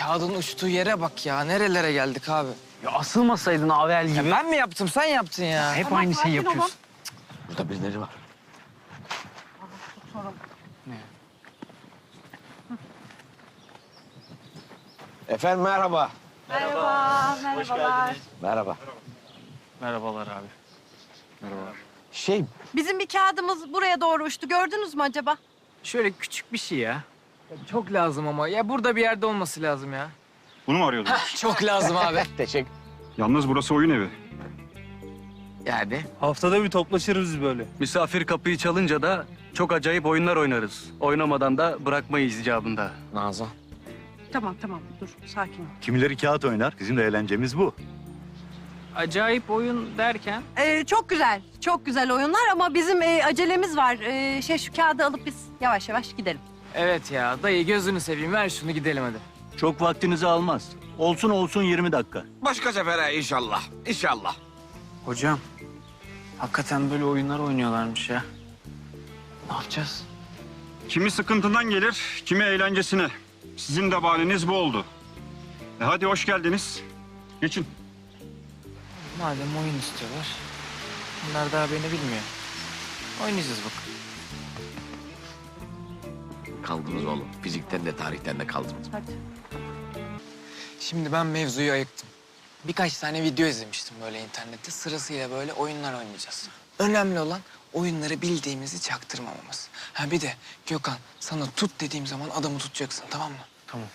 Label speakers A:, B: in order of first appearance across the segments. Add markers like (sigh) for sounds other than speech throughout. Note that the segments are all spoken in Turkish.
A: Kağıdın uçtuğu yere bak ya. Nerelere geldik abi?
B: Ya asılmasaydın Avel
A: Ya
B: gibi.
A: ben mi yaptım, sen yaptın ya.
B: Hep
C: Tamam,
B: aynı
C: sakin
B: şeyi
C: olun.
B: yapıyorsun.
D: Burada birileri var. Efendim merhaba.
C: Merhaba, merhabalar.
D: Merhaba.
B: Merhabalar abi.
D: Şey
C: Bizim bir kağıdımız buraya doğru uçtu. Gördünüz mü acaba?
B: Şöyle küçük bir şey ya.
A: Çok lazım ama. Ya burada bir yerde olması lazım ya.
E: Bunu mu arıyordunuz?
A: Çok lazım abi. (laughs)
D: teşekkür.
E: Yalnız burası oyun evi.
A: Yani
F: Haftada bir toplaşırız biz böyle.
G: Misafir kapıyı çalınca da çok acayip oyunlar oynarız. Oynamadan da bırakmayız icabında.
D: Nazan.
C: Tamam, tamam. Dur, sakin ol.
H: Kimileri kağıt oynar. Bizim de eğlencemiz bu.
B: acayip oyun derken
C: Ee, çok güzel, çok güzel oyunlar ama bizim e, acelemiz var. Ee, şey şu kağıdı alıp biz yavaş yavaş gidelim.
A: Evet ya. Dayı gözünü seveyim. Ver şunu gidelim hadi.
H: Çok vaktinizi almaz. Olsun olsun 20 dakika.
D: Başka sefere inşallah. İnşallah.
B: hocam hakikaten böyle oyunlar oynuyorlarmış ya.
A: Ne yapacağız?
E: Kimi sıkıntından gelir, kimi eğlencesine. Sizin de baliniz bu oldu. E hadi hoş geldiniz. Geçin.
A: Madem oyun istiyorlar. Bunlar daha beni bilmiyor. Oynayacağız bak.
D: Kaldınız oğlum. Fizikten de tarihten de kaldınız.
C: Hadi.
A: Şimdi ben mevzuyu ayıktım. Birkaç tane video izlemiştim böyle internette. Sırasıyla böyle oyunlar oynayacağız. Önemli olan oyunları bildiğimizi çaktırmamamız. Ha bir de Gökhan sana tut dediğim zaman adamı tutacaksın tamam mı?
B: Tamam.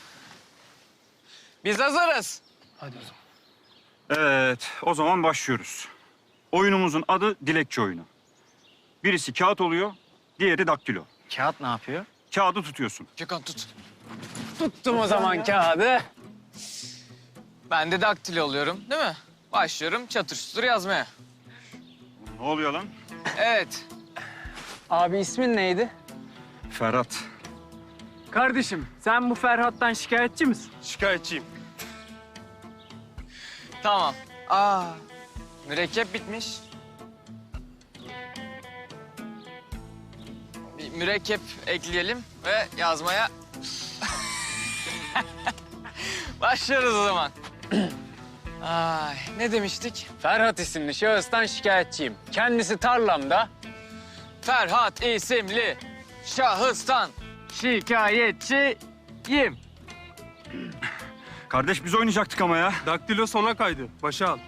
A: Biz hazırız.
B: Hadi o zaman.
E: Evet, o zaman başlıyoruz. Oyunumuzun adı dilekçe oyunu. Birisi kağıt oluyor, diğeri daktilo.
B: Kağıt ne yapıyor?
E: Kağıdı tutuyorsun.
A: Gökhan tut.
B: Tuttum o zaman kağıdı.
A: Ben de daktilo oluyorum değil mi? Başlıyorum çatır çutur yazmaya.
E: Ne oluyor lan?
A: Evet.
B: Abi ismin neydi?
E: Ferhat.
B: Kardeşim sen bu Ferhat'tan şikayetçi misin?
E: Şikayetçiyim.
A: Tamam. Aa, mürekkep bitmiş. Mürekkep ekleyelim ve yazmaya (laughs) başlıyoruz o zaman. (clears throat) Ay, ne demiştik?
B: Ferhat isimli şahıstan şikayetçiyim. Kendisi tarlamda
A: Ferhat isimli şahıstan şikayetçiyim.
E: Kardeş biz oynayacaktık ama ya.
F: Daktilo sona kaydı. Başa al.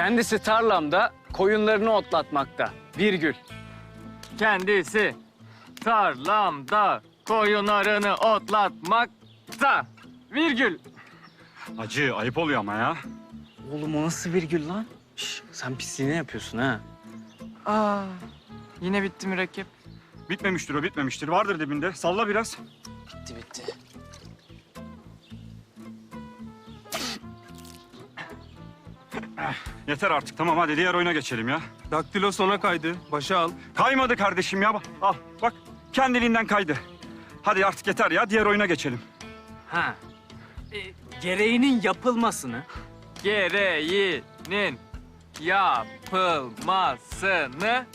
B: Kendisi tarlamda koyunlarını otlatmakta. Virgül.
A: Kendisi tarlamda koyunlarını otlatmakta. Virgül.
E: Acı, ayıp oluyor ama ya.
B: Oğlum o nasıl virgül lan? Şş, sen pisliğini yapıyorsun ha.
A: Aa, yine bitti mürekkep.
E: Bitmemiştir o, bitmemiştir. Vardır dibinde. Salla biraz.
A: Bitti bitti.
E: Yeter artık. Tamam hadi diğer oyuna geçelim ya.
F: Daktilo sona kaydı. Başa al.
E: Kaymadı kardeşim ya. Al bak kendiliğinden kaydı. Hadi artık yeter ya. Diğer oyuna geçelim.
B: Ha. E, gereğinin yapılmasını
A: Gereğinin yapılmasını...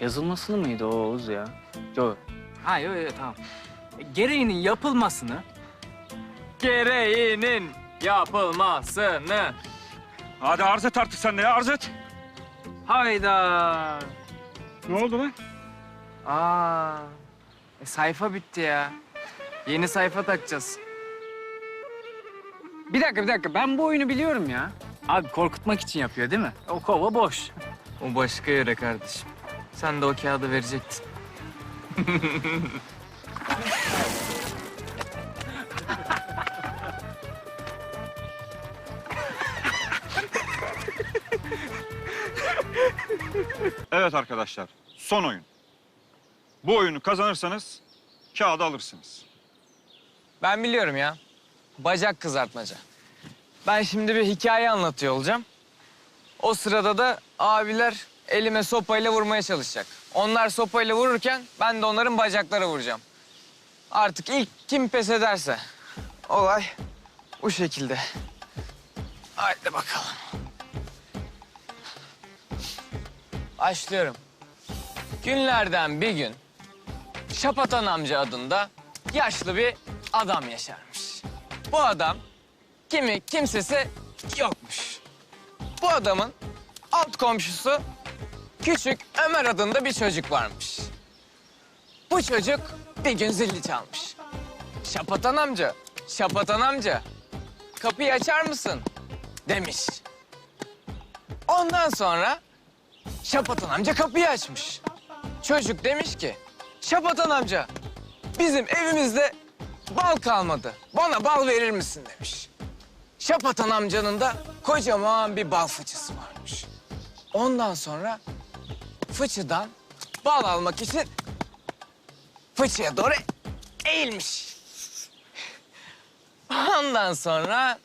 B: Yazılmasını mıydı o Oğuz ya? Yok. Ha yok yok tamam. E, Gereğinin yapılmasını
A: Gereğinin yapılmasını...
E: Hadi arz et artık sen de ya arz et.
B: hayda.
E: Ne oldu lan?
A: Aa, e, sayfa bitti ya. Yeni sayfa takacağız.
B: Bir dakika bir dakika ben bu oyunu biliyorum ya. Abi korkutmak için yapıyor değil mi? O kova boş.
A: O başka yere kardeşim. Sen de o kağıdı verecektin. (laughs) (laughs)
E: Evet arkadaşlar son oyun. Bu oyunu kazanırsanız kağıdı alırsınız.
A: Ben biliyorum ya. Bacak kızartmaca. Ben şimdi bir hikaye anlatıyor olacağım. O sırada da abiler elime sopayla vurmaya çalışacak. Onlar sopayla vururken ben de onların bacaklara vuracağım. Artık ilk kim pes ederse. Olay bu şekilde. Haydi bakalım. Başlıyorum. Günlerden bir gün Şapatan amca adında yaşlı bir adam yaşarmış. Bu adam kimi kimsesi yokmuş. Bu adamın alt komşusu küçük Ömer adında bir çocuk varmış. Bu çocuk bir gün zilli çalmış. Şapatan amca, Şapatan amca kapıyı açar mısın demiş. Ondan sonra Şapatan amca kapıyı açmış. Çocuk demiş ki, Şapatan amca bizim evimizde bal kalmadı. Bana bal verir misin demiş. Şapatan amcanın da kocaman bir bal fıçısı varmış. Ondan sonra fıçıdan bal almak için fıçıya doğru eğilmiş. Ondan sonra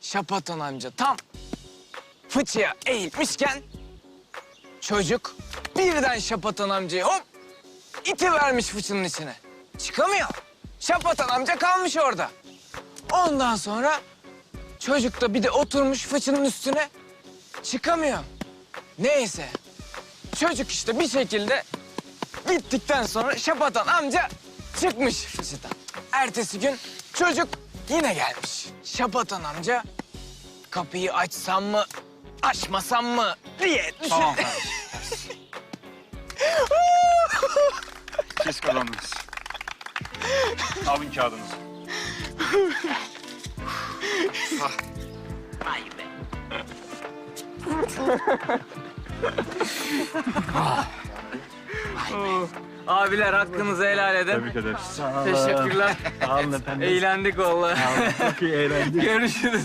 A: Şapatan amca tam fıçıya eğilmişken çocuk birden Şapatan amcayı hop iti vermiş fıçının içine. Çıkamıyor. Şapatan amca kalmış orada. Ondan sonra çocuk da bir de oturmuş fıçının üstüne çıkamıyor. Neyse çocuk işte bir şekilde gittikten sonra Şapatan amca çıkmış fıçıdan. Ertesi gün çocuk yine gelmiş. Şapatan amca kapıyı açsam mı, açmasam mı diye düşün.
E: Tamam kardeşim. Siz kazandınız. Alın kağıdınızı.
A: Abiler hakkınızı helal edin.
E: Tebrik ederiz.
A: Teşekkürler.
H: Sağ olun efendim.
A: Eğlendik vallahi.
H: Çok iyi eğlendik.
A: Görüşürüz.